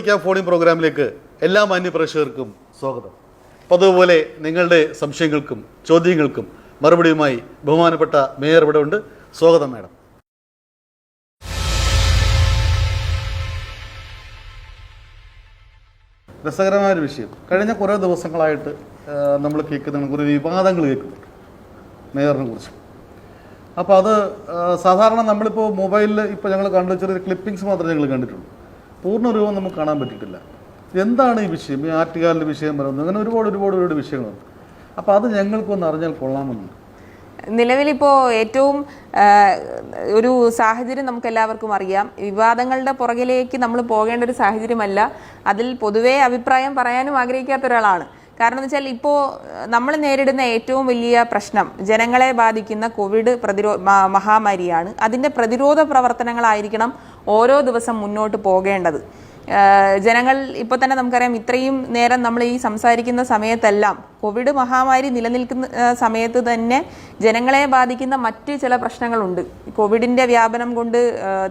ചോദിക്കാം ഫോണിംഗ് പ്രോഗ്രാമിലേക്ക് എല്ലാ മാന്യപ്രേക്ഷകർക്കും സ്വാഗതം. പതിവുപോലെ നിങ്ങളുടെ സംശയങ്ങൾക്കും ചോദ്യങ്ങൾക്കും മറുപടിയുമായി ബഹുമാനപ്പെട്ട മേയർ ഇവിടെ ഉണ്ട്. സ്വാഗതം മാഡം. രസകരമായ ഒരു വിഷയം. കഴിഞ്ഞ കുറേ ദിവസങ്ങളായിട്ട് നമ്മൾ കേൾക്കുന്ന കുറേ വിവാദങ്ങൾ കേൾക്കുന്നുണ്ട് മേയറിനെ കുറിച്ച്. അപ്പോൾ അത് സാധാരണ നമ്മളിപ്പോൾ മൊബൈലിൽ ഇപ്പോൾ ഞങ്ങൾ കണ്ടു ചെറിയ ക്ലിപ്പിങ്സ് മാത്രമേ ഞങ്ങൾ കണ്ടിട്ടുള്ളൂ. പൂർണ രൂപം നമുക്ക് കാണാൻ പറ്റിയിട്ടില്ല. എന്താണ് ഈ വിഷയം? ഈ ആറ്റുകാലിന്റെ വിഷയം പറയുന്നത്. അങ്ങനെ ഒരുപാട് ഒരുപാട് ഒരുപാട് വിഷയങ്ങളുണ്ട്. അപ്പോൾ അത് ഞങ്ങൾക്കൊന്ന് അറിഞ്ഞാൽ കൊള്ളാമെന്നുണ്ട് നിലവിലിപ്പോൾ ഏറ്റവും ഒരു സാഹചര്യം നമുക്ക് എല്ലാവർക്കും അറിയാം. വിവാദങ്ങളുടെ പുറകിലേക്ക് നമ്മൾ പോകേണ്ട ഒരു സാഹചര്യമല്ല. അതിൽ പൊതുവേ അഭിപ്രായം പറയാനും ആഗ്രഹിക്കാത്ത ഒരാളാണ്. കാരണം എന്ന് വെച്ചാൽ ഇപ്പോൾ നമ്മൾ നേരിടുന്ന ഏറ്റവും വലിയ പ്രശ്നം ജനങ്ങളെ ബാധിക്കുന്ന കോവിഡ് പ്രതിരോ മഹാമാരിയാണ്. അതിന്റെ പ്രതിരോധ പ്രവർത്തനങ്ങളായിരിക്കണം ഓരോ ദിവസം മുന്നോട്ട് പോകേണ്ടത്. ജനങ്ങൾ ഇപ്പോൾ തന്നെ നമുക്കറിയാം ഇത്രയും നേരം നമ്മൾ ഈ സംസാരിക്കുന്ന സമയത്തെല്ലാം കോവിഡ് മഹാമാരി നിലനിൽക്കുന്ന സമയത്ത് തന്നെ ജനങ്ങളെ ബാധിക്കുന്ന മറ്റ് ചില പ്രശ്നങ്ങളുണ്ട്. കോവിഡിന്റെ വ്യാപനം കൊണ്ട്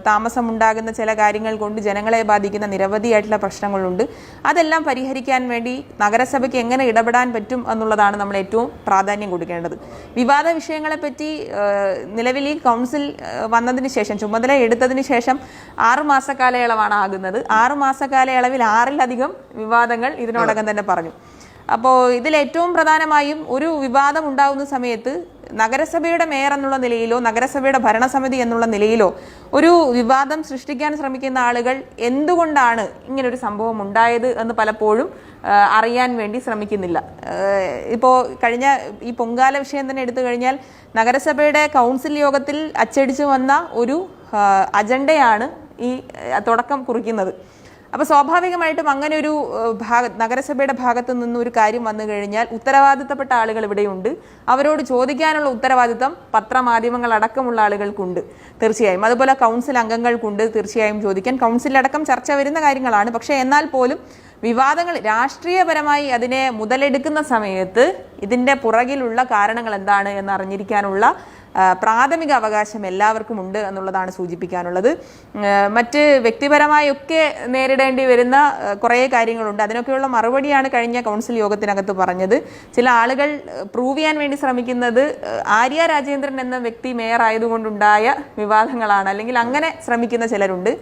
താമസമുണ്ടാകുന്ന ചില കാര്യങ്ങൾ കൊണ്ട് ജനങ്ങളെ ബാധിക്കുന്ന നിരവധിയായിട്ടുള്ള പ്രശ്നങ്ങളുണ്ട്. അതെല്ലാം പരിഹരിക്കാൻ വേണ്ടി നഗരസഭയ്ക്ക് എങ്ങനെ ഇടപെടാൻ പറ്റും എന്നുള്ളതാണ് നമ്മൾ ഏറ്റവും പ്രാധാന്യം കൊടുക്കേണ്ടത്. വിവാദ വിഷയങ്ങളെപ്പറ്റി നിലവിൽ ഈ കൗൺസിൽ വന്നതിന് ശേഷം ചുമതല എടുത്തതിന് ശേഷം ആറുമാസ കാലയളവാണ് ആകുന്നത്. ആറുമാസ കാലയളവിൽ ആറിലധികം വിവാദങ്ങൾ ഇതിനോടകം തന്നെ പറഞ്ഞു. അപ്പോൾ ഇതിൽ ഏറ്റവും പ്രധാനമായും ഒരു വിവാദം ഉണ്ടാകുന്ന സമയത്ത് നഗരസഭയുടെ മേയർ എന്നുള്ള നിലയിലോ നഗരസഭയുടെ ഭരണസമിതി എന്നുള്ള നിലയിലോ ഒരു വിവാദം സൃഷ്ടിക്കാൻ ശ്രമിക്കുന്ന ആളുകൾ എന്തുകൊണ്ടാണ് ഇങ്ങനൊരു സംഭവം ഉണ്ടായത് എന്ന് പലപ്പോഴും അറിയാൻ വേണ്ടി ശ്രമിക്കുന്നില്ല. ഇപ്പോൾ കഴിഞ്ഞ ഈ പൊങ്കാല വിഷയം തന്നെ എടുത്തു കഴിഞ്ഞാൽ നഗരസഭയുടെ കൗൺസിൽ യോഗത്തിൽ അച്ചടിച്ചു വന്ന ഒരു അജണ്ടയാണ് ഈ തുടക്കം കുറിക്കുന്നത്. അപ്പോൾ സ്വാഭാവികമായിട്ടും അങ്ങനെ ഒരു ഭാഗ നഗരസഭയുടെ ഭാഗത്തു നിന്ന് ഒരു കാര്യം വന്നു കഴിഞ്ഞാൽ ഉത്തരവാദിത്തപ്പെട്ട ആളുകൾ ഇവിടെയുണ്ട്. അവരോട് ചോദിക്കാനുള്ള ഉത്തരവാദിത്തം പത്രമാധ്യമങ്ങൾ അടക്കമുള്ള ആളുകൾക്കുണ്ട് തീർച്ചയായും. അതുപോലെ കൗൺസിൽ അംഗങ്ങൾക്കുണ്ട് തീർച്ചയായും ചോദിക്കാൻ. കൗൺസിലടക്കം ചർച്ച വരുന്ന കാര്യങ്ങളാണ്. പക്ഷേ എന്നാൽ പോലും വിവാദങ്ങൾ രാഷ്ട്രീയപരമായി അതിനെ മുതലെടുക്കുന്ന സമയത്ത് ഇതിന്റെ പുറകിലുള്ള കാരണങ്ങൾ എന്താണ് എന്ന് അറിഞ്ഞിരിക്കാനുള്ള പ്രാഥമിക അവകാശം എല്ലാവർക്കും ഉണ്ട് എന്നുള്ളതാണ് സൂചിപ്പിക്കാനുള്ളത്. മറ്റ് വ്യക്തിപരമായൊക്കെ നേരിടേണ്ടി വരുന്ന കുറേ കാര്യങ്ങളുണ്ട്. അതിനൊക്കെയുള്ള മറുപടിയാണ് കഴിഞ്ഞ കൗൺസിൽ യോഗത്തിനകത്ത് പറഞ്ഞത്. ചില ആളുകൾ പ്രൂവ് ചെയ്യാൻ വേണ്ടി ശ്രമിക്കുന്നത് ആര്യ രാജേന്ദ്രൻ എന്ന വ്യക്തി മേയർ ആയതുകൊണ്ടുണ്ടായ വിവാദങ്ങളാണ്. അല്ലെങ്കിൽ അങ്ങനെ ശ്രമിക്കുന്ന ചിലരുണ്ട്.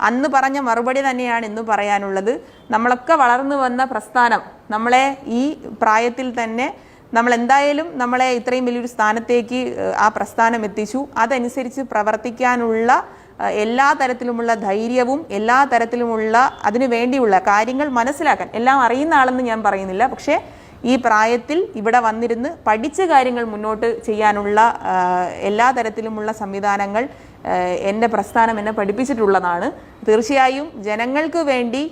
അന്ന് പറഞ്ഞ മറുപടി തന്നെയാണ് ഇന്ന് പറയാനുള്ളത്. നമ്മളൊക്കെ വളർന്നു വന്ന പ്രസ്ഥാനം നമ്മളെ ഈ പ്രായത്തിൽ തന്നെ നമ്മൾ എന്തായാലും നമ്മളെ ഇത്രയും വലിയൊരു സ്ഥാനത്തേക്ക് ആ പ്രസ്ഥാനം എത്തിച്ചു. അതനുസരിച്ച് പ്രവർത്തിക്കാനുള്ള എല്ലാ തരത്തിലുമുള്ള ധൈര്യവും എല്ലാ തരത്തിലുമുള്ള അതിനു വേണ്ടിയുള്ള കാര്യങ്ങൾ മനസ്സിലാക്കാൻ. എല്ലാം അറിയുന്ന ആളെന്ന് ഞാൻ പറയുന്നില്ല. പക്ഷേ ഈ പ്രായത്തിൽ ഇവിടെ വന്നിരുന്ന് പഠിച്ച കാര്യങ്ങൾ മുന്നോട്ട് ചെയ്യാനുള്ള എല്ലാ തരത്തിലുമുള്ള സംവിധാനങ്ങൾ എന്റെ പ്രസ്ഥാനം എന്നെ പഠിപ്പിച്ചിട്ടുള്ളതാണ്. തീർച്ചയായും ജനങ്ങൾക്ക് വേണ്ടി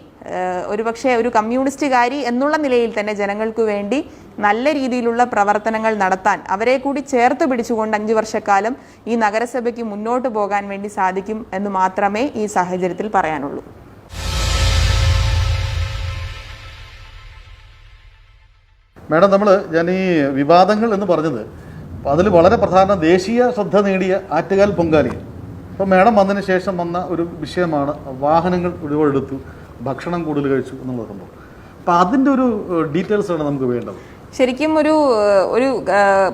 ഒരു ഒരുപക്ഷെ ഒരു കമ്മ്യൂണിസ്റ്റുകാരി എന്നുള്ള നിലയിൽ തന്നെ ജനങ്ങൾക്ക് വേണ്ടി നല്ല രീതിയിലുള്ള പ്രവർത്തനങ്ങൾ നടത്താൻ അവരെ കൂടി ചേർത്ത് പിടിച്ചുകൊണ്ട് അഞ്ചു വർഷക്കാലം ഈ നഗരസഭയ്ക്ക് മുന്നോട്ട് പോകാൻ വേണ്ടി സാധിക്കും എന്ന് മാത്രമേ ഈ സാഹചര്യത്തിൽ പറയാനുള്ളൂ. മാഡം നമ്മൾ ഞാൻ ഈ വിവാദങ്ങൾ എന്ന് പറഞ്ഞത് അതിൽ വളരെ പ്രധാന ദേശീയ ശ്രദ്ധ നേടിയ ആറ്റുകാൽ പൊങ്കാലി അപ്പോൾ മേഡം വന്നതിന് ശേഷം വന്ന ഒരു വിഷയമാണ് വാഹനങ്ങൾ ഒഴിവെടുത്തു ഭക്ഷണം കൂടുതൽ കഴിച്ചു എന്നുള്ള സംഭവം. അപ്പോൾ അതിന്റെ ഒരു ഡീറ്റെയിൽസ് ആണ് നമുക്ക് വേണ്ടത്. ശരിക്കും ഒരു ഒരു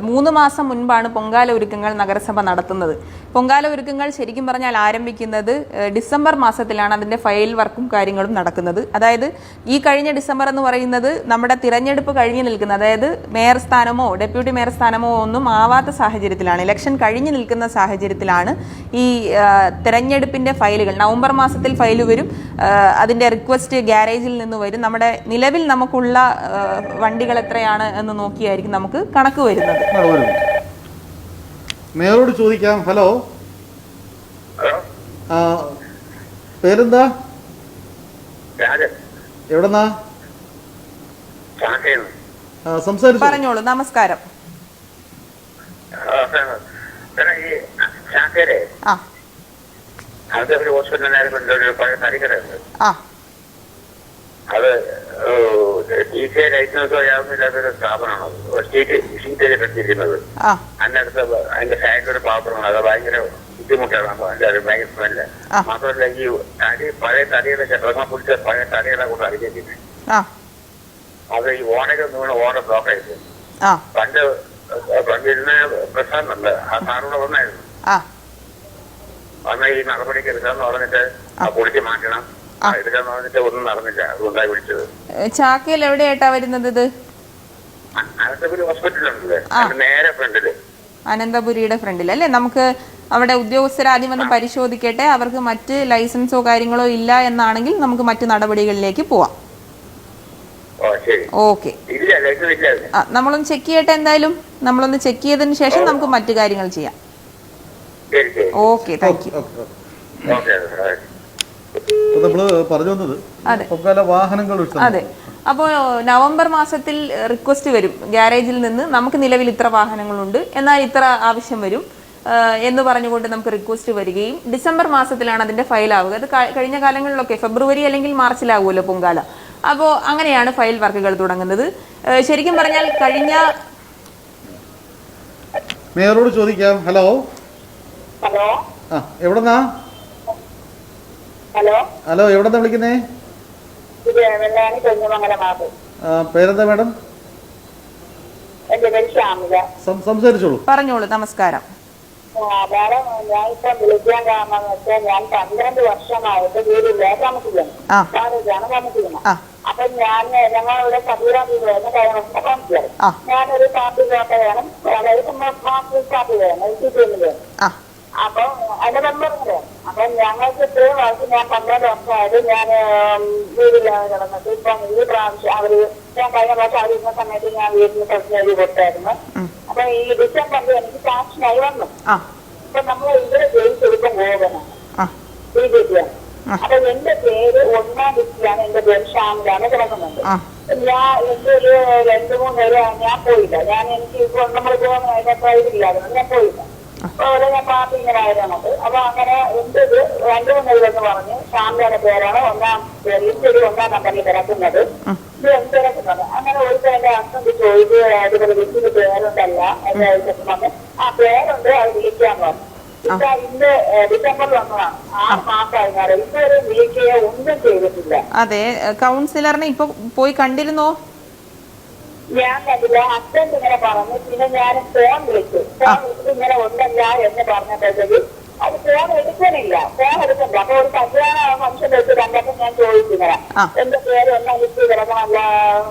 മൂന്ന് മാസം മുൻപാണ് പൊങ്കാല ഒരുക്കങ്ങൾ നഗരസഭ നടത്തുന്നത്. പൊങ്കാല ഒരുക്കങ്ങൾ ശരിക്കും പറഞ്ഞാൽ ആരംഭിക്കുന്നത് ഡിസംബർ മാസത്തിലാണ് അതിന്റെ ഫയൽ വർക്കും കാര്യങ്ങളും നടക്കുന്നത്. അതായത് ഈ കഴിഞ്ഞ ഡിസംബർ എന്ന് പറയുന്നത് നമ്മുടെ തിരഞ്ഞെടുപ്പ് കഴിഞ്ഞു നിൽക്കുന്ന അതായത് മേയർ സ്ഥാനമോ ഡെപ്യൂട്ടി മേയർ സ്ഥാനമോ ഒന്നും ആവാത്ത സാഹചര്യത്തിലാണ് ഇലക്ഷൻ കഴിഞ്ഞു നിൽക്കുന്ന സാഹചര്യത്തിലാണ് ഈ തിരഞ്ഞെടുപ്പിന്റെ ഫയലുകൾ. നവംബർ മാസത്തിൽ ഫയൽ വരും അതിന്റെ റിക്വസ്റ്റ് ഗ്യാരേജിൽ നിന്ന് വരും. നമ്മുടെ നിലവിൽ നമുക്കുള്ള വണ്ടികൾ എത്രയാണ് എന്ന് നോക്കിയായിരിക്കും നമുക്ക് കണക്ക് വരുന്നത്. മേയറോട് ചോദിക്കാം. ഹലോ. പേരെന്താ? എവിടെന്നാ? സംസാരിച്ചു. പറഞ്ഞോളൂ. നമസ്കാരം. ആ അത് ഒരു ഹോസ്പിറ്റലിനായിരുന്നു ആ. അത് ടി സി ലൈസൻസ് യാതൊന്നുമില്ലാത്തൊരു സ്ഥാപനമാണ്. ഷീറ്റ് ഷീറ്റ് കെട്ടിയിരിക്കുന്നത് ആ. അതിനടുത്ത് അതിന്റെ സൈഡിൽ ഒരു പാത്രമാണ്. അത് ഭയങ്കര ബുദ്ധിമുട്ടാണ്. ഒരു ഭയങ്കര സ്മെല്ല് മാത്രമല്ല ഈ തടി പഴയ തടിയുടെ ചട്ടങ്ങൾ പിടിച്ച പഴയ തടികളെ കൊണ്ട് ആ. അത് ഈ ഓണയ്ക്ക് വീണ് ഓണ ബ്ലോക്ക് ആയിട്ട് പണ്ട് പണ്ടിരുന്ന പ്രസാദുണ്ട് ആ സാറിവിടെ വന്നായിരുന്നു. ആ. വന്ന ഈ നടപടിക്ക് എടുക്കാന്ന് പറഞ്ഞിട്ട് പൊളിച്ച് മാറ്റണം. ഒന്നും നടന്നില്ല. അതുകൊണ്ടായി വിളിച്ചത്. ഏ, ചാക്കയിൽ എവിടെയായിട്ടാ വരുന്നത് ഇത്? അനന്തപുരി ഹോസ്പിറ്റലുണ്ടല്ലേ നേരെ ഫ്രണ്ടിൽ. അനന്തപുരിയുടെ ഫ്രണ്ടിൽ അല്ലേ? നമുക്ക് അവിടെ ഉദ്യോഗസ്ഥർ ആദ്യം വന്ന് പരിശോധിക്കട്ടെ. അവർക്ക് മറ്റ് ലൈസൻസോ കാര്യങ്ങളോ ഇല്ല എന്നാണെങ്കിൽ നമുക്ക് മറ്റ് നടപടികളിലേക്ക് പോവാം. ഓക്കെ. നമ്മളൊന്ന് ചെക്ക് ചെയ്യട്ടെ എന്തായാലും? നമ്മളൊന്ന് ചെക്ക് ചെയ്തതിന് ശേഷം നമുക്ക് മറ്റു കാര്യങ്ങൾ ചെയ്യാം. ശരി ശരി. Okay thank you okay okay okay അപ്പോൾ നമ്മൾ പറഞ്ഞു വന്നത് അതെ. അപ്പോ വാഹനങ്ങൾ അതെ. അപ്പോൾ നവംബർ മാസത്തിൽ റിക്വസ്റ്റ് വരും. ഗ്യാരേജിൽ നിന്ന് നമുക്ക് നിലവിൽ ഇത്ര വാഹനങ്ങളുണ്ട്. എന്നാൽ ഇത്ര ആവശ്യം വരും. എന്ന് പറഞ്ഞുകൊണ്ട് നമുക്ക് റിക്വസ്റ്റ് വരികയും ഡിസംബർ മാസത്തിലാണ് അതിന്റെ ഫയൽ ആവുക. അത് കഴിഞ്ഞ കാലങ്ങളിലൊക്കെ ഫെബ്രുവരി അല്ലെങ്കിൽ മാർച്ചിലാവുമല്ലോ പൊങ്കാല. അപ്പോൾ അങ്ങനെയാണ് ഫയൽ വർക്കുകൾ തുടങ്ങുന്നത്. ശരിക്കും പറഞ്ഞാൽ കഴിഞ്ഞ മേയറോട് ചോദിക്കാം. ഹലോ. ഹലോ. ആ എവിടെന്നാ? ഹലോ? ഹലോ എവിടെ വിളിക്കുന്നേ? പേരെന്താ മാഡം? സംസാരിച്ചോളൂ. പറഞ്ഞോളൂ നമസ്കാരം. മാഡം ഞാൻ ഇപ്പം വിളിക്കാൻ കാരണം വെച്ചാൽ ഞാൻ പന്ത്രണ്ട് വർഷമായിട്ട് വീടില്ല താമസിക്കുന്നു. വാടകയ്ക്കാണ് താമസിക്കുന്നത്. അപ്പൊ ഞാൻ ഞങ്ങളിവിടെ കഴിഞ്ഞ താമസിക്കുന്നത്. ഞാനൊരു കാപ്പി കോട്ട വേണം അതായത് കാപ്പി വേണം സി പി എമ്മിൽ ആ. അപ്പൊ അതിന്റെ ഉണ്ട്. അപ്പൊ ഞങ്ങൾക്ക് ഇത്രയും വർഷം ഞാൻ പന്ത്രണ്ട് വർഷമായിട്ട് ഞാൻ വീടിലാണ് കിടന്നത് ഇപ്പം ഈ പ്രാവശ്യം അവർ ഞാൻ കഴിഞ്ഞ പ്രാവശ്യം അവരിരുന്ന സമയത്ത് ഞാൻ വീടിന് പ്രശ്നം കൊടുത്തായിരുന്നു. അപ്പൊ ഈ ഡിസംബറിൽ എനിക്ക് സാക്ഷനായി വന്നു. അപ്പൊ നമ്മൾ ഇവിടെ ജയിച്ചെടുക്കാൻ കൊടുക്കാൻ പോകണം ആ. ബി ജെ പിയാണ് അപ്പൊ എന്റെ പേര് ഒന്നാം ഡിസ്റ്റിലാണ് എന്റെ പേര് ഷാമിലാണ് കിടക്കുന്നുണ്ട് ആ. ഞാൻ എന്റെ ഒരു രണ്ടു മൂന്ന് പേര് ഞാൻ പോയില്ല. ഞാൻ എനിക്ക് ഇപ്പൊ നമ്മൾ പോകുന്ന പ്രൈവറ്റില്ലായിരുന്നു ഞാൻ പോയില്ല. അവിടെ ഞാൻ അപ്പൊ അങ്ങനെ എന്റെ ഇത്. രണ്ടു മൂന്ന് പേരെന്ന് പറഞ്ഞ്. ഷാമിയുടെ പേരാണ്. ഒന്നാം ലിസ്റ്റ് ഒരു ഒന്നാം നമ്പറിൽ കിടക്കുന്നത് ഇത് എന്ത് കിടക്കുന്നത് അങ്ങനെ ഒരു ചോദിച്ചു അതുപോലെ പേരുണ്ടല്ല. ആ പേരുണ്ട് അത് വിളിക്കാന്ന് പറഞ്ഞു. ഇപ്പൊ ഇന്ന് ഏഹ്, ഡിസംബറിൽ വന്നതാണ്. ആറ് മാസമായി ഞാൻ ഇതുവരെ വിളിക്കുകയോ ഒന്നും ചെയ്തിട്ടില്ല. അതെ കൗൺസിലറിനെ ഇപ്പൊ പോയി കണ്ടിരുന്നോ? ഞാൻ കണ്ടില്ല. ഹസ്ബൻഡ് ഇങ്ങനെ പറഞ്ഞു. പിന്നെ ഞാൻ ഫോൺ വിളിച്ചു. ഫോൺ വിളിച്ചിട്ട് ഇങ്ങനെ ഉണ്ടല്ല എന്ന് പറഞ്ഞപ്പോഴത്തേക്ക് അത് ഫോൺ എടുക്കണില്ല. ഫോൺ എടുക്കണ്ട അപ്പൊ ഒരു കല്യാണ ഫംഗ്ഷൻ വെച്ച് കണ്ടപ്പോ ഞാൻ ആ. എന്റെ പേര് ഒന്നും ലിസ്റ്റ് കിടക്കണമല്ല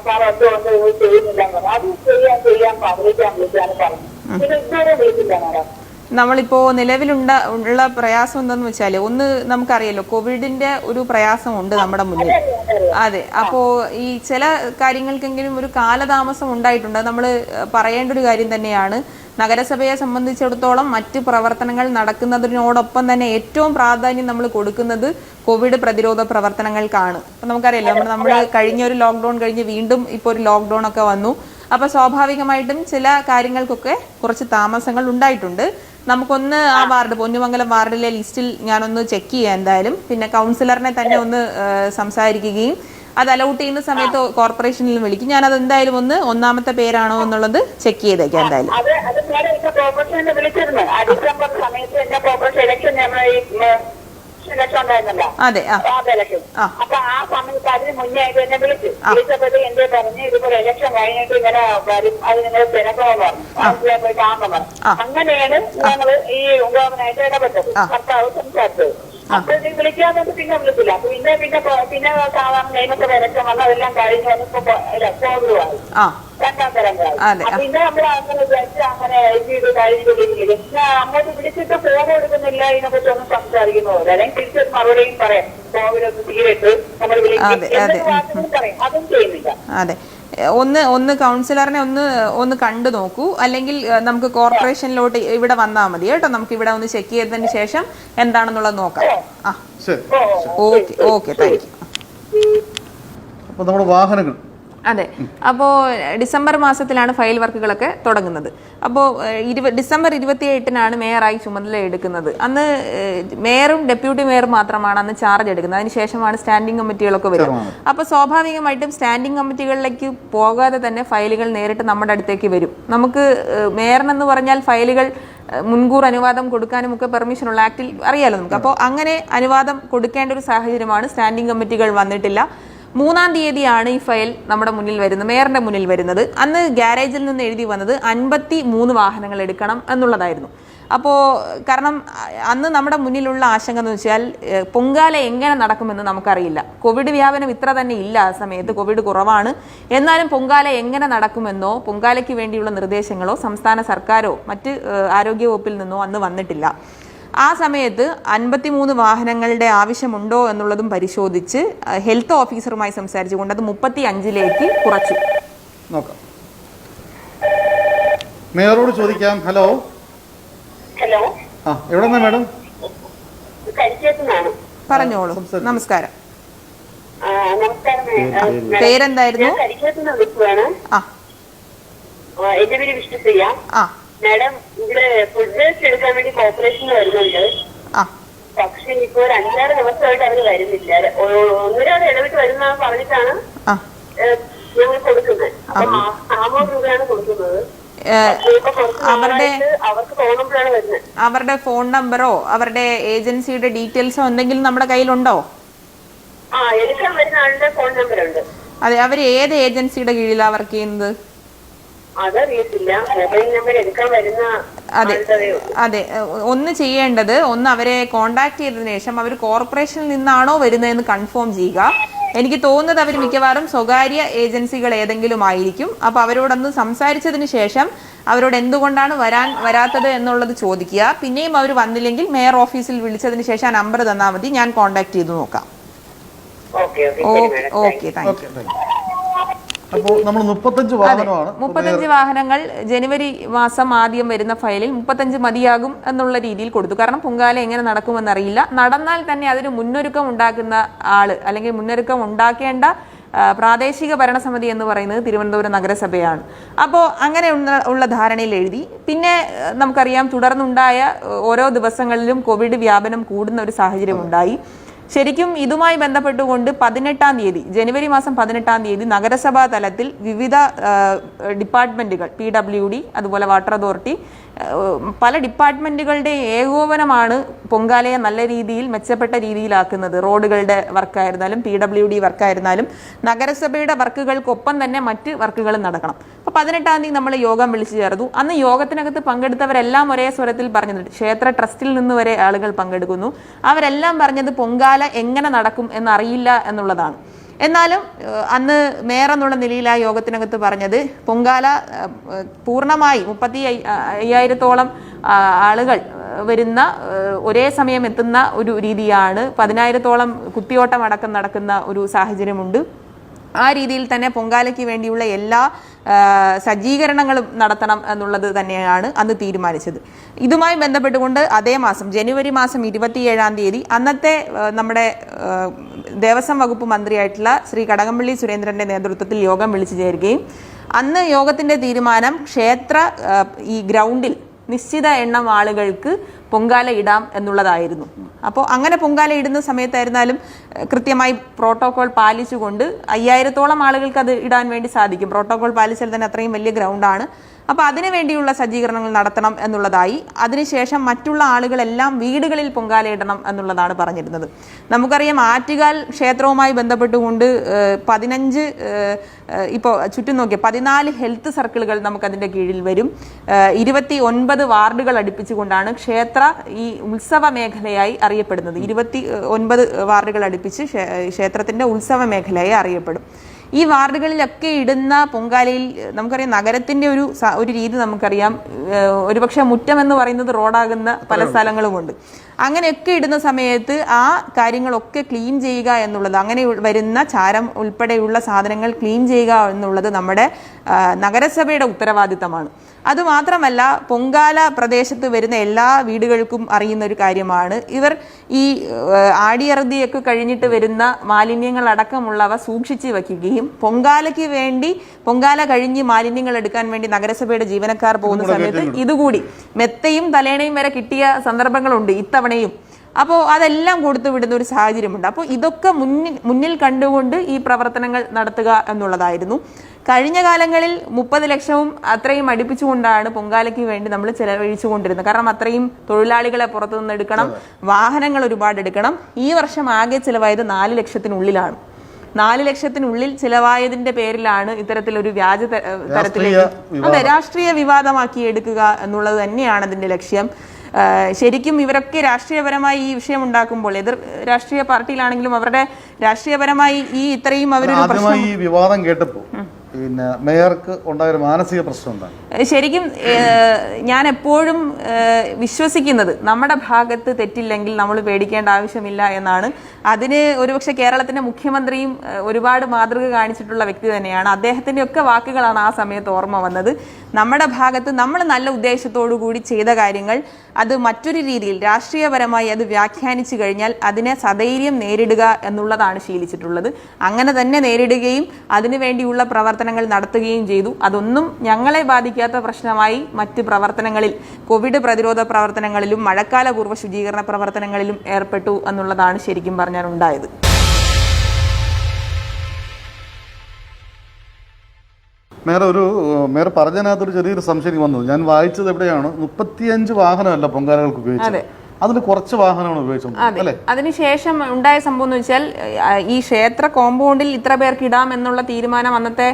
സാർ എന്തോ ഒന്നും ചെയ്യുന്നില്ല അത് ചെയ്യാൻ ചെയ്യാൻ വിളിക്കാൻ വിളിക്കാന്ന് പറഞ്ഞു പിന്നെ ഇതുവരെ വിളിച്ചില്ല മാഡം. നമ്മളിപ്പോ നിലവിലുണ്ട ഉള്ള പ്രയാസം എന്താന്ന് വെച്ചാൽ ഒന്ന് നമുക്കറിയാലോ കോവിഡിന്റെ ഒരു പ്രയാസമുണ്ട് നമ്മുടെ മുന്നിൽ. അതെ അപ്പോൾ ഈ ചില കാര്യങ്ങൾക്കെങ്കിലും ഒരു കാലതാമസം ഉണ്ടായിട്ടുണ്ട്. നമ്മൾ പറയേണ്ട ഒരു കാര്യം തന്നെയാണ്. നഗരസഭയെ സംബന്ധിച്ചിടത്തോളം മറ്റ് പ്രവർത്തനങ്ങൾ നടക്കുന്നതിനോടൊപ്പം തന്നെ ഏറ്റവും പ്രാധാന്യം നമ്മൾ കൊടുക്കുന്നത് കോവിഡ് പ്രതിരോധ പ്രവർത്തനങ്ങൾക്കാണ്. അപ്പൊ നമുക്കറിയാലോ നമ്മൾ നമ്മൾ കഴിഞ്ഞ ഒരു ലോക്ക്ഡൌൺ കഴിഞ്ഞ് വീണ്ടും ഇപ്പോൾ ഒരു ലോക്ക്ഡൗൺ ഒക്കെ വന്നു. അപ്പൊ സ്വാഭാവികമായിട്ടും ചില കാര്യങ്ങൾക്കൊക്കെ കുറച്ച് താമസങ്ങൾ ഉണ്ടായിട്ടുണ്ട്. നമുക്കൊന്ന് ആ വാർഡ് പൊന്നുമംഗലം വാർഡിലെ ലിസ്റ്റിൽ ഞാനൊന്ന് ചെക്ക് ചെയ്യാം എന്തായാലും. പിന്നെ കൗൺസിലറിനെ തന്നെ ഒന്ന് സംസാരിക്കുകയും അത് അലൗട്ട് ചെയ്യുന്ന സമയത്ത് കോർപ്പറേഷനിൽ വിളിക്കും. ഞാൻ അത് എന്തായാലും ഒന്ന് ഒന്നാമത്തെ പേരാണോ എന്നുള്ളത് ചെക്ക് ചെയ്തേക്കാം എന്തായാലും. സമയത്ത് എന്റെ കോർപ്പറേഷൻ ഇലക്ഷൻ നമ്മൾ അതെ. അപ്പൊ ആ സമയത്ത് അതിന് മുന്നേ ആയിട്ട് എന്നെ വിളിച്ചു. വിളിച്ചപ്പോഴത്തേക്ക് എന്റെ പറഞ്ഞു ഇതുപോലെ ഇലക്ഷൻ കഴിഞ്ഞിട്ട് ഇങ്ങനെ വരും. അത് നിങ്ങൾ തിരക്കണമെന്ന് പറഞ്ഞു. അങ്ങനെയാണ് ഞങ്ങൾ ഈ ഗവൺമെന്റായിട്ട് ഇടപെട്ടത്. ഭർത്താവ് സംസാരിച്ചത്. അപ്പൊ ഇത് വിളിക്കാതെ പിന്നെ വിളിച്ചില്ല. അപ്പൊ പിന്നെ പിന്നെ പിന്നെ സാധാരണ നിയമത്തെ ഇലക്ഷൻ വന്ന് അതെല്ലാം കഴിഞ്ഞ് വന്നപ്പോ കോവിഡുമായി അതെ. പിന്നെ നമ്മൾ അങ്ങനെ വിചാരിച്ച് അങ്ങനെ ചെയ്ത് കഴിഞ്ഞിട്ടില്ല അങ്ങോട്ട് വിളിച്ചിട്ട് ഫോൺ എടുക്കുന്നില്ല ഇതിനെ കുറിച്ച് ഒന്നും സംസാരിക്കുന്നു അല്ലെങ്കിൽ തിരിച്ചൊരു മറുപടിയും പറയാം. കോവിഡ് ഒന്ന് തീരിട്ട് നമ്മൾ അതെ, വിളിക്കും അതെ. എന്നൊരു വാക്കൊന്നും പറയും? അതും ചെയ്യുന്നില്ല. അതെ. ഒന്ന് ഒന്ന് കൗൺസിലറിനെ ഒന്ന് ഒന്ന് കണ്ടു നോക്കൂ. അല്ലെങ്കിൽ നമുക്ക് കോർപ്പറേഷനിലോട്ട് ഇവിടെ വന്നാൽ മതി കേട്ടോ. നമുക്ക് ഇവിടെ ഒന്ന് ചെക്ക് ചെയ്തതിന് ശേഷം എന്താണെന്നുള്ളത് നോക്കാം. ആ. ശരി. Okay okay. താങ്ക് യു അപ്പോൾ നമ്മുടെ വാഹനങ്ങൾ. അതെ. അപ്പോൾ ഡിസംബർ മാസത്തിലാണ് ഫയൽ വർക്കുകളൊക്കെ തുടങ്ങുന്നത്. അപ്പോൾ ഇരുപ ഡിസംബർ ഇരുപത്തി എട്ടിനാണ് മേയറായി ചുമതല എടുക്കുന്നത്. അന്ന് മേയറും ഡെപ്യൂട്ടി മേയറും മാത്രമാണ് അന്ന് ചാർജ് എടുക്കുന്നത്. അതിനുശേഷമാണ് സ്റ്റാൻഡിംഗ് കമ്മിറ്റികളൊക്കെ വരുന്നത് അപ്പോൾ സ്വാഭാവികമായിട്ടും സ്റ്റാൻഡിംഗ് കമ്മിറ്റികളിലേക്ക് പോകാതെ തന്നെ ഫയലുകൾ നേരിട്ട് നമ്മുടെ അടുത്തേക്ക് വരും. നമുക്ക് മേയറിനെന്ന് പറഞ്ഞാൽ ഫയലുകൾ മുൻകൂർ അനുവാദം കൊടുക്കാനും ഒക്കെ പെർമിഷൻ ഉള്ള ആക്ടിൽ അറിയാലോ നമുക്ക്. അപ്പോൾ അങ്ങനെ അനുവാദം കൊടുക്കേണ്ട ഒരു സാഹചര്യമാണ് സ്റ്റാൻഡിംഗ് കമ്മിറ്റികൾ വന്നിട്ടില്ല. മൂന്നാം തീയതിയാണ് ഈ ഫയൽ നമ്മുടെ മുന്നിൽ വരുന്നത് മേയറിന്റെ മുന്നിൽ വരുന്നത്. അന്ന് ഗ്യാരേജിൽ നിന്ന് എഴുതി വന്നത് അൻപത്തി മൂന്ന് വാഹനങ്ങൾ എടുക്കണം എന്നുള്ളതായിരുന്നു. അപ്പോൾ കാരണം അന്ന് നമ്മുടെ മുന്നിലുള്ള ആശങ്ക എന്ന് വെച്ചാൽ പൊങ്കാല എങ്ങനെ നടക്കുമെന്ന് നമുക്കറിയില്ല. കോവിഡ് വ്യാപനം ഇത്ര തന്നെ ഇല്ല ആ സമയത്ത് കോവിഡ് കുറവാണ്. എന്നാലും പൊങ്കാല എങ്ങനെ നടക്കുമെന്നോ പൊങ്കാലയ്ക്ക് വേണ്ടിയുള്ള നിർദ്ദേശങ്ങളോ സംസ്ഥാന സർക്കാരോ മറ്റ് ആരോഗ്യവകുപ്പിൽ നിന്നോ അന്ന് വന്നിട്ടില്ല. ആ സമയത്ത് അൻപത്തിമൂന്ന് വാഹനങ്ങളുടെ ആവശ്യമുണ്ടോ എന്നുള്ളതും പരിശോധിച്ച് ഹെൽത്ത് ഓഫീസറുമായി സംസാരിച്ചുകൊണ്ട് അത് മുപ്പത്തി അഞ്ചിലേക്ക് കുറച്ചു. നോക്കാം. മേയറോട് ചോദിക്കാം. ഹലോ. ഹലോ. ആ എവിടെ നിന്നാ മാഡം പറഞ്ഞോളൂ. നമസ്കാരം. പേരെന്തായിരുന്നു? ആ, എന്റെ പേര് വിഷ്ണുപ്രിയ. ആ. മാഡം ഇവിടെ ഫുഡ് വേസ്റ്റ് എടുക്കാൻ വേണ്ടി കോർപ്പറേഷൻ വരുന്നുണ്ട്. പക്ഷെ ഇപ്പൊ ഒരു അഞ്ചാറ് ദിവസമായിട്ട് അവർ വരുന്നില്ല. ഒന്നരാട് ഇടവിട്ട് വരുന്ന പറഞ്ഞിട്ടാണ് ഞങ്ങൾ കൊടുക്കുന്നത്. അപ്പൊ മാ- നാനൂറ് രൂപയാണ് കൊടുക്കുന്നത്. അവരുടെ അവരുടെ ഫോൺ നമ്പറോ അവരുടെ ഏജൻസിയുടെ ഡീറ്റെയിൽസോ എന്തെങ്കിലും നമ്മുടെ കയ്യിലുണ്ടോ? അതെ അവർ ഏത് ഏജൻസിയുടെ കീഴിലാണ് വർക്ക് ചെയ്യുന്നത്? അതറിയത്തില്ല. മൊബൈൽ നമ്പർ എടുക്കാൻ വരുന്ന അതെ ഉള്ളൂ. അതെ. ഒന്ന് ചെയ്യേണ്ടത് ഒന്ന് അവരെ കോണ്ടാക്ട് ചെയ്തതിനു ശേഷം അവർ കോർപ്പറേഷനിൽ നിന്നാണോ വരുന്നതെന്ന് കൺഫേം ചെയ്യുക. എനിക്ക് തോന്നുന്നത് അവർ മിക്കവാറും സ്വകാര്യ ഏജൻസികൾ ഏതെങ്കിലും ആയിരിക്കും. അപ്പൊ അവരോടൊന്ന് സംസാരിച്ചതിന് ശേഷം അവരോട് എന്തുകൊണ്ടാണ് വരാൻ വരാത്തത് എന്നുള്ളത് ചോദിക്കുക. പിന്നെയും അവർ വന്നില്ലെങ്കിൽ മേയർ ഓഫീസിൽ വിളിച്ചതിന് ശേഷം ആ നമ്പർ തന്നാൽ മതി. ഞാൻ കോണ്ടാക്ട് ചെയ്ത് നോക്കാം. Okay thank you okay thank you അപ്പോൾ നമ്മൾ മുപ്പത്തഞ്ച് വാഹനമാണ്. മുപ്പത്തഞ്ച് വാഹനങ്ങൾ ജനുവരി മാസം ആദ്യം വരുന്ന ഫയലിൽ മുപ്പത്തഞ്ച് മതിയാകും എന്നുള്ള രീതിയിൽ കൊടുത്തു. കാരണം പൊങ്കാല എങ്ങനെ നടക്കുമെന്നറിയില്ല. നടന്നാൽ തന്നെ അതിന് മുന്നൊരുക്കം ഉണ്ടാക്കുന്ന ആൾ അല്ലെങ്കിൽ മുന്നൊരുക്കം ഉണ്ടാക്കേണ്ട പ്രാദേശിക ഭരണസമിതി എന്ന് പറയുന്നത് തിരുവനന്തപുരം നഗരസഭയാണ്. അപ്പോൾ അങ്ങനെ ഉള്ള- ഉള്ള ധാരണയിൽ എഴുതി. പിന്നെ നമുക്കറിയാം തുടർന്നുണ്ടായ ഓരോ ദിവസങ്ങളിലും കോവിഡ് വ്യാപനം കൂടുന്ന ഒരു സാഹചര്യം ഉണ്ടായി. ശരിക്കും ഇതുമായി ബന്ധപ്പെട്ടുകൊണ്ട് പതിനെട്ടാം തീയതി ജനുവരി മാസം പതിനെട്ടാം തീയതി നഗരസഭാ തലത്തിൽ വിവിധ ഡിപ്പാർട്ട്മെന്റുകൾ പി ഡബ്ല്യു ഡി അതുപോലെ വാട്ടർ അതോറിറ്റി പല ഡിപ്പാർട്ട്മെന്റുകളുടെ ഏകോപനമാണ് പൊങ്കാലയെ നല്ല രീതിയിൽ മെച്ചപ്പെട്ട രീതിയിലാക്കുന്നത്. റോഡുകളുടെ വർക്കായിരുന്നാലും പി ഡബ്ല്യു ഡി വർക്കായിരുന്നാലും നഗരസഭയുടെ വർക്കുകൾക്കൊപ്പം തന്നെ മറ്റ് വർക്കുകളും നടക്കണം. പതിനെട്ടാം തീയതി നമ്മൾ യോഗം വിളിച്ചു ചേർത്തു അന്ന് യോഗത്തിനകത്ത് പങ്കെടുത്തവരെല്ലാം ഒരേ സ്വരത്തിൽ പറഞ്ഞിട്ട് ക്ഷേത്ര ട്രസ്റ്റിൽ നിന്ന് വരെ ആളുകൾ പങ്കെടുക്കുന്നു. അവരെല്ലാം പറഞ്ഞത് പൊങ്കാല എങ്ങനെ നടക്കും എന്നറിയില്ല എന്നുള്ളതാണ്. എന്നാലും അന്ന് മേയർ എന്നുള്ള നിലയിൽ ആ യോഗത്തിനകത്ത് പറഞ്ഞത് പൊങ്കാല പൂർണമായി മുപ്പത്തി അയ്യായിരത്തോളം ആളുകൾ വരുന്ന ഒരേ സമയം എത്തുന്ന ഒരു രീതിയാണ് പതിനായിരത്തോളം കുത്തിയോട്ടം അടക്കം നടക്കുന്ന ഒരു സാഹചര്യമുണ്ട്. ആ രീതിയിൽ തന്നെ പൊങ്കാലയ്ക്ക് വേണ്ടിയുള്ള എല്ലാ സജ്ജീകരണങ്ങളും നടത്തണം എന്നുള്ളത് തന്നെയാണ് അന്ന് തീരുമാനിച്ചത്. ഇതുമായി ബന്ധപ്പെട്ടുകൊണ്ട് അതേ മാസം ജനുവരി മാസം ഇരുപത്തിയേഴാം തീയതി അന്നത്തെ നമ്മുടെ ദേവസ്വം വകുപ്പ് മന്ത്രിയായിട്ടുള്ള ശ്രീ കടകംപള്ളി സുരേന്ദ്രന്റെ നേതൃത്വത്തിൽ യോഗം വിളിച്ചു ചേരുകയും അന്ന് യോഗത്തിന്റെ തീരുമാനം ക്ഷേത്ര ഈ ഗ്രൗണ്ടിൽ നിശ്ചിത എണ്ണം ആളുകൾക്ക് പൊങ്കാല ഇടാം എന്നുള്ളതായിരുന്നു. അപ്പോൾ അങ്ങനെ പൊങ്കാല ഇടുന്ന സമയത്തായിരുന്നാലും കൃത്യമായി പ്രോട്ടോകോൾ പാലിച്ചുകൊണ്ട് അയ്യായിരത്തോളം ആളുകൾക്ക് അത് ഇടാൻ വേണ്ടി സാധിക്കും. പ്രോട്ടോകോൾ പാലിച്ചാൽ തന്നെ അത്രയും വലിയ ഗ്രൗണ്ടാണ്. അപ്പോൾ അതിനുവേണ്ടിയുള്ള സജ്ജീകരണങ്ങൾ നടത്തണം എന്നുള്ളതായി. അതിനുശേഷം മറ്റുള്ള ആളുകളെല്ലാം വീടുകളിൽ പൊങ്കാലയിടണം എന്നുള്ളതാണ് പറഞ്ഞിരുന്നത്. നമുക്കറിയാം ആറ്റുകാൽ ക്ഷേത്രവുമായി ബന്ധപ്പെട്ടുകൊണ്ട് പതിനഞ്ച് ഇപ്പോൾ ചുറ്റും നോക്കിയ പതിനാല് ഹെൽത്ത് സർക്കിളുകൾ നമുക്കതിന്റെ കീഴിൽ വരും. ഇരുപത്തി ഒൻപത് വാർഡുകൾ അടുപ്പിച്ചുകൊണ്ടാണ് ക്ഷേത്ര ഈ ഉത്സവ മേഖലയായി അറിയപ്പെടുന്നത്. ഇരുപത്തി ഒൻപത് വാർഡുകൾ അടുപ്പിച്ച് ക്ഷേത്രത്തിന്റെ ഉത്സവ മേഖലയായി അറിയപ്പെടും. ഈ വാർഡുകളിലൊക്കെ ഇടുന്ന പൊങ്കാലയിൽ നമുക്കറിയാം നഗരത്തിന്റെ ഒരു ഒരു രീതി നമുക്കറിയാം. ഒരുപക്ഷെ മുറ്റം എന്ന് പറയുന്നത് റോഡാകുന്ന പല സ്ഥലങ്ങളുമുണ്ട്. അങ്ങനെയൊക്കെ ഇടുന്ന സമയത്ത് ആ കാര്യങ്ങളൊക്കെ ക്ലീൻ ചെയ്യുക എന്നുള്ളത് അങ്ങനെ വരുന്ന ചാരം ഉൾപ്പെടെയുള്ള സാധനങ്ങൾ ക്ലീൻ ചെയ്യുക എന്നുള്ളത് നമ്മുടെ നഗരസഭയുടെ ഉത്തരവാദിത്തമാണ്. അതുമാത്രമല്ല പൊങ്കാല പ്രദേശത്ത് വരുന്ന എല്ലാ വീടുകൾക്കും അറിയുന്ന ഒരു കാര്യമാണ്. ഇവർ ഈ ആടിയറുതിയൊക്കെ കഴിഞ്ഞിട്ട് വരുന്ന മാലിന്യങ്ങൾ അടക്കമുള്ളവ സൂക്ഷിച്ചു വയ്ക്കുകയും പൊങ്കാലയ്ക്ക് വേണ്ടി പൊങ്കാല കഴിഞ്ഞ് മാലിന്യങ്ങൾ എടുക്കാൻ വേണ്ടി നഗരസഭയുടെ ജീവനക്കാർ പോകുന്ന സമയത്ത് ഇതുകൂടി. മെത്തയും തലേണയും വരെ കിട്ടിയ സന്ദർഭങ്ങളുണ്ട് ഇത്തവണയും. അപ്പോൾ അതെല്ലാം കൊടുത്തു വിടുന്ന ഒരു സാഹചര്യമുണ്ട്. അപ്പോൾ ഇതൊക്കെ മുന്നിൽ മുന്നിൽ കണ്ടുകൊണ്ട് ഈ പ്രവർത്തനങ്ങൾ നടത്തുക എന്നുള്ളതായിരുന്നു. കഴിഞ്ഞ കാലങ്ങളിൽ മുപ്പത് ലക്ഷവും അത്രയും അടുപ്പിച്ചുകൊണ്ടാണ് പൊങ്കാലയ്ക്ക് വേണ്ടി നമ്മൾ ചെലവഴിച്ചു കൊണ്ടിരുന്നത് കാരണം അത്രയും തൊഴിലാളികളെ പുറത്തുനിന്ന് എടുക്കണം വാഹനങ്ങൾ ഒരുപാട് എടുക്കണം. ഈ വർഷം ആകെ ചിലവായത് നാല് ലക്ഷത്തിനുള്ളിലാണ്. നാല് ലക്ഷത്തിനുള്ളിൽ ചിലവായതിന്റെ പേരിലാണ് ഇത്തരത്തിലൊരു വ്യാജ തരത്തിലേക്ക്. അതെ രാഷ്ട്രീയ വിവാദമാക്കി എടുക്കുക എന്നുള്ളത് തന്നെയാണ് അതിന്റെ ലക്ഷ്യം. ശരിക്കും ഇവരൊക്കെ രാഷ്ട്രീയപരമായി ഈ വിഷയം ഉണ്ടാക്കുമ്പോൾ എതിർ രാഷ്ട്രീയ പാർട്ടിയിലാണെങ്കിലും അവരുടെ രാഷ്ട്രീയപരമായി ഈ ഇത്രയും അവരൊരു പ്രശ്നം വിവാദം കേട്ടപ്പോൾ പിന്നെ മേയർക്ക് ഉണ്ടായ ഒരു മാനസിക പ്രശ്നം എന്താണ്? ശരിക്കും ഞാൻ എപ്പോഴും വിശ്വസിക്കുന്നത് നമ്മുടെ ഭാഗത്ത് തെറ്റില്ലെങ്കിൽ നമ്മൾ പേടിക്കേണ്ട ആവശ്യമില്ല എന്നാണ്. അതിന് ഒരുപക്ഷെ കേരളത്തിന്റെ മുഖ്യമന്ത്രിയും ഒരുപാട് മാതൃക കാണിച്ചിട്ടുള്ള വ്യക്തി തന്നെയാണ്. അദ്ദേഹത്തിന്റെ ഒക്കെ വാക്കുകളാണ് ആ സമയത്ത് ഓർമ്മ വന്നത്. നമ്മുടെ ഭാഗത്ത് നമ്മൾ നല്ല ഉദ്ദേശത്തോടു കൂടി ചെയ്ത കാര്യങ്ങൾ അത് മറ്റൊരു രീതിയിൽ രാഷ്ട്രീയപരമായി അത് വ്യാഖ്യാനിച്ചു കഴിഞ്ഞാൽ അതിനെ സധൈര്യം നേരിടുക എന്നുള്ളതാണ് ശീലിച്ചിട്ടുള്ളത്. അങ്ങനെ തന്നെ നേരിടുകയും അതിനുവേണ്ടിയുള്ള പ്രവർത്തനങ്ങൾ നടത്തുകയും ചെയ്തു. അതൊന്നും ഞങ്ങളെ ബാധിക്കാത്ത പ്രശ്നമായി മറ്റ് പ്രവർത്തനങ്ങളിൽ കോവിഡ് പ്രതിരോധ പ്രവർത്തനങ്ങളിലും മഴക്കാലപൂർവ ശുചീകരണ പ്രവർത്തനങ്ങളിലും ഏർപ്പെട്ടു എന്നുള്ളതാണ് ശരിക്കും പറഞ്ഞാൽ ഉണ്ടായത്. മേയർ ഒരു മേറെ പറഞ്ഞതിനകത്തൊരു ചെറിയൊരു സംശയം വന്നത്. ഞാൻ വായിച്ചത് എവിടെയാണ്? മുപ്പത്തിയഞ്ച് വാഹനമല്ല പൊങ്കാലകൾക്ക് ഉപയോഗിച്ചത്. അതിൽ കുറച്ച് വാഹനമാണ് ഉപയോഗിച്ചത്. അതിനുശേഷം ഉണ്ടായ സംഭവം എന്ന് വെച്ചാൽ ഈ ക്ഷേത്ര കോമ്പൗണ്ടിൽ ഇത്ര പേർക്ക് ഇടാം എന്നുള്ള തീരുമാനം അന്നത്തെ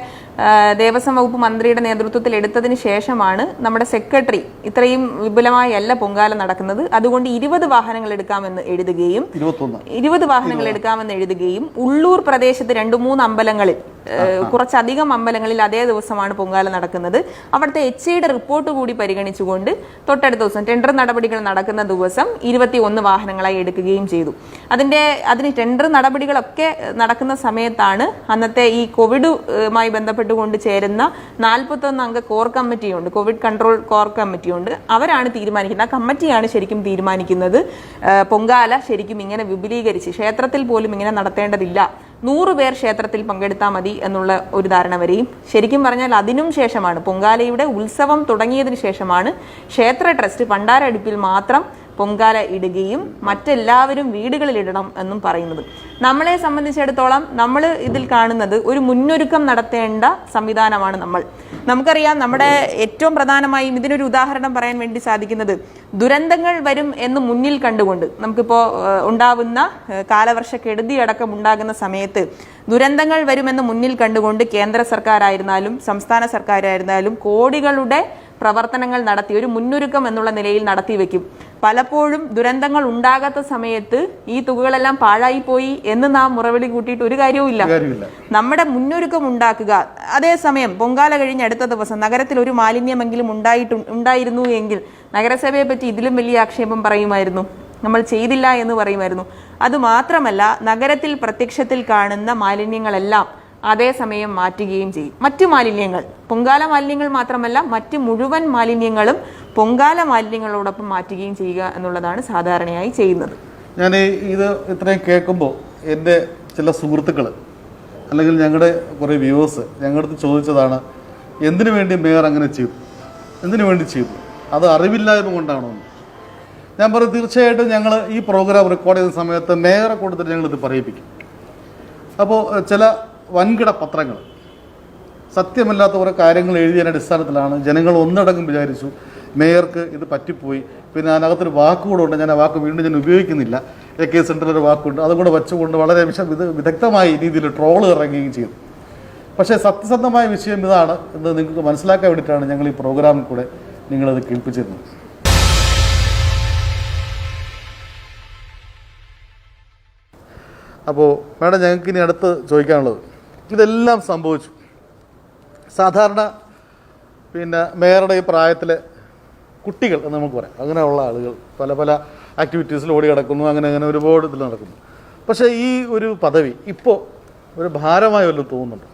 ദേവസ്വം വകുപ്പ് മന്ത്രിയുടെ നേതൃത്വത്തിൽ എടുത്തതിന് ശേഷമാണ് നമ്മുടെ സെക്രട്ടറി ഇത്രയും വിപുലമായി അല്ല പൊങ്കാല നടക്കുന്നത്. അതുകൊണ്ട് ഇരുപത് വാഹനങ്ങൾ എടുക്കാമെന്ന് എഴുതുകയും ഇരുപത് വാഹനങ്ങൾ എടുക്കാമെന്ന് എഴുതുകയും ഉള്ളൂർ പ്രദേശത്ത് രണ്ട് മൂന്ന് അമ്പലങ്ങളിൽ കുറച്ചധികം അമ്പലങ്ങളിൽ അതേ ദിവസമാണ് പൊങ്കാല നടക്കുന്നത്. അവിടുത്തെ എച്ച് ഐയുടെ റിപ്പോർട്ട് കൂടി പരിഗണിച്ചുകൊണ്ട് തൊട്ടടുത്ത ദിവസം ടെൻഡർ നടപടികൾ നടക്കുന്ന ദിവസം ഇരുപത്തി ഒന്ന് വാഹനങ്ങളായി എടുക്കുകയും ചെയ്തു. അതിന്റെ അതിന് ടെൻഡർ നടപടികളൊക്കെ നടക്കുന്ന സമയത്താണ് അന്നത്തെ ഈ കോവിഡുമായി ബന്ധപ്പെട്ടുകൊണ്ട് ചേരുന്ന നാൽപ്പത്തൊന്ന് അംഗ കോർ കമ്മിറ്റിയുണ്ട് കോവിഡ് കൺട്രോൾ കോർ കമ്മിറ്റിയുണ്ട്. അവരാണ് തീരുമാനിക്കുന്നത്. ആ കമ്മിറ്റിയാണ് ശരിക്കും തീരുമാനിക്കുന്നത്. പൊങ്കാല ശരിക്കും ഇങ്ങനെ വിപുലീകരിച്ച് ക്ഷേത്രത്തിൽ പോലും ഇങ്ങനെ നടത്തേണ്ടതില്ല നൂറ് പേർ ക്ഷേത്രത്തിൽ പങ്കെടുത്താൽ മതി എന്നുള്ള ഒരു ധാരണ വരെയും ശരിക്കും പറഞ്ഞാൽ അതിനും ശേഷമാണ്. പൊങ്കാലയുടെ ഉത്സവം തുടങ്ങിയതിന് ശേഷമാണ് ക്ഷേത്ര ട്രസ്റ്റ് പണ്ടാരടുപ്പിൽ മാത്രം പൊങ്കാല ഇടുകയും മറ്റെല്ലാവരും വീടുകളിൽ ഇടണം എന്നും പറയുന്നത്. നമ്മളെ സംബന്ധിച്ചിടത്തോളം നമ്മൾ ഇതിൽ കാണുന്നത് ഒരു മുന്നൊരുക്കം നടത്തേണ്ട സംവിധാനമാണ് നമ്മൾ. നമുക്കറിയാം നമ്മുടെ ഏറ്റവും പ്രധാനമായും ഇതിനൊരു ഉദാഹരണം പറയാൻ വേണ്ടി സാധിക്കുന്നത് ദുരന്തങ്ങൾ വരും എന്ന് മുന്നിൽ കണ്ടുകൊണ്ട് നമുക്കിപ്പോൾ ഉണ്ടാവുന്ന കാലവർഷ കാലവർഷക്കെടുതി അടക്കം ഉണ്ടാകുന്ന സമയത്ത് ദുരന്തങ്ങൾ വരുമെന്ന് മുന്നിൽ കണ്ടുകൊണ്ട് കേന്ദ്ര സർക്കാരായിരുന്നാലും സംസ്ഥാന സർക്കാരായിരുന്നാലും കോടികളുടെ പ്രവർത്തനങ്ങൾ നടത്തി ഒരു മുന്നൊരുക്കം എന്നുള്ള നിലയിൽ നടത്തി വെക്കും. പലപ്പോഴും ദുരന്തങ്ങൾ ഉണ്ടാകാത്ത സമയത്ത് ഈ തുകകളെല്ലാം പാഴായി പോയി എന്ന് നാം മുറവിളി കൂട്ടിയിട്ട് ഒരു കാര്യവുമില്ല നമ്മുടെ മുന്നൊരുക്കം ഉണ്ടാക്കുക. അതേസമയം പൊങ്കാല കഴിഞ്ഞ അടുത്ത ദിവസം നഗരത്തിൽ ഒരു മാലിന്യമെങ്കിലും ഉണ്ടായിട്ട് ഉണ്ടായിരുന്നു എങ്കിൽ നഗരസഭയെ പറ്റി ഇതിലും വലിയ ആക്ഷേപം പറയുമായിരുന്നു. നമ്മൾ ചെയ്തില്ല എന്ന് പറയുമായിരുന്നു. അതുമാത്രമല്ല നഗരത്തിൽ പ്രത്യക്ഷത്തിൽ കാണുന്ന മാലിന്യങ്ങളെല്ലാം അതേസമയം മാറ്റുകയും ചെയ്യും. മറ്റു മാലിന്യങ്ങൾ പൊങ്കാല മാലിന്യങ്ങൾ മാത്രമല്ല മറ്റ് മുഴുവൻ മാലിന്യങ്ങളും പൊങ്കാല മാലിന്യങ്ങളോടൊപ്പം മാറ്റുകയും ചെയ്യുക എന്നുള്ളതാണ് സാധാരണയായി ചെയ്യുന്നത്. ഞാൻ ഇത് ഇത്രയും കേൾക്കുമ്പോൾ എന്റെ ചില സുഹൃത്തുക്കൾ അല്ലെങ്കിൽ ഞങ്ങളുടെ കുറേ വ്യൂവേഴ്സ് ഞങ്ങളുടെ ചോദിച്ചതാണ് എന്തിനു വേണ്ടി മേയർ അങ്ങനെ ചെയ്തു? എന്തിനു വേണ്ടി ചെയ്തു? അത് അറിവില്ലായ്മ കൊണ്ടാണോ? ഞാൻ പറയും തീർച്ചയായിട്ടും ഞങ്ങൾ ഈ പ്രോഗ്രാം റെക്കോർഡ് ചെയ്യുന്ന സമയത്ത് മേയറെ കൊടുത്തിട്ട് ഞങ്ങളിത് പറയിപ്പിക്കും. അപ്പോൾ ചില വൻകിട പത്രങ്ങൾ സത്യമല്ലാത്ത കുറേ കാര്യങ്ങൾ എഴുതിയതിന്റെ അടിസ്ഥാനത്തിലാണ് ജനങ്ങൾ ഒന്നടങ്കം വിചാരിച്ചു മേയർക്ക് ഇത് പറ്റിപ്പോയി. പിന്നെ അതിനകത്തൊരു വാക്കുകൂടെ ഉണ്ട് ഞാൻ ആ വാക്ക് വീണ്ടും ഞാൻ ഉപയോഗിക്കുന്നില്ല. എ കെ സെന്ററിലൊരു വാക്കുണ്ട്. അതും കൂടെ വെച്ചുകൊണ്ട് വളരെ വിശ വിദഗ്ധമായ രീതിയിൽ ട്രോൾ ഇറങ്ങുകയും ചെയ്തു. പക്ഷേ സത്യസന്ധമായ വിഷയം ഇതാണ് എന്ന് നിങ്ങൾക്ക് മനസ്സിലാക്കാൻ വേണ്ടിയിട്ടാണ് ഞങ്ങൾ ഈ പ്രോഗ്രാമിൽ കൂടെ നിങ്ങളത് കേൾപ്പിച്ചിരുന്നത്. അപ്പോൾ മാഡം ഞങ്ങൾക്ക് ഇനി അടുത്ത് ചോദിക്കാനുള്ളത്. ഇതെല്ലാം സംഭവിച്ചു. സാധാരണ പിന്നെ മേയറുടെ ഈ പ്രായത്തിലെ കുട്ടികൾ എന്ന് നമുക്ക് പറയാം. അങ്ങനെയുള്ള ആളുകൾ പല പല ആക്ടിവിറ്റീസിൽ ഓടി കിടക്കുന്നു അങ്ങനെ അങ്ങനെ ഒരുപാട് ഇതിൽ നടക്കുന്നു. പക്ഷേ ഈ ഒരു പദവി ഇപ്പോൾ ഒരു ഭാരമായി വല്ലതും തോന്നുന്നുണ്ട്?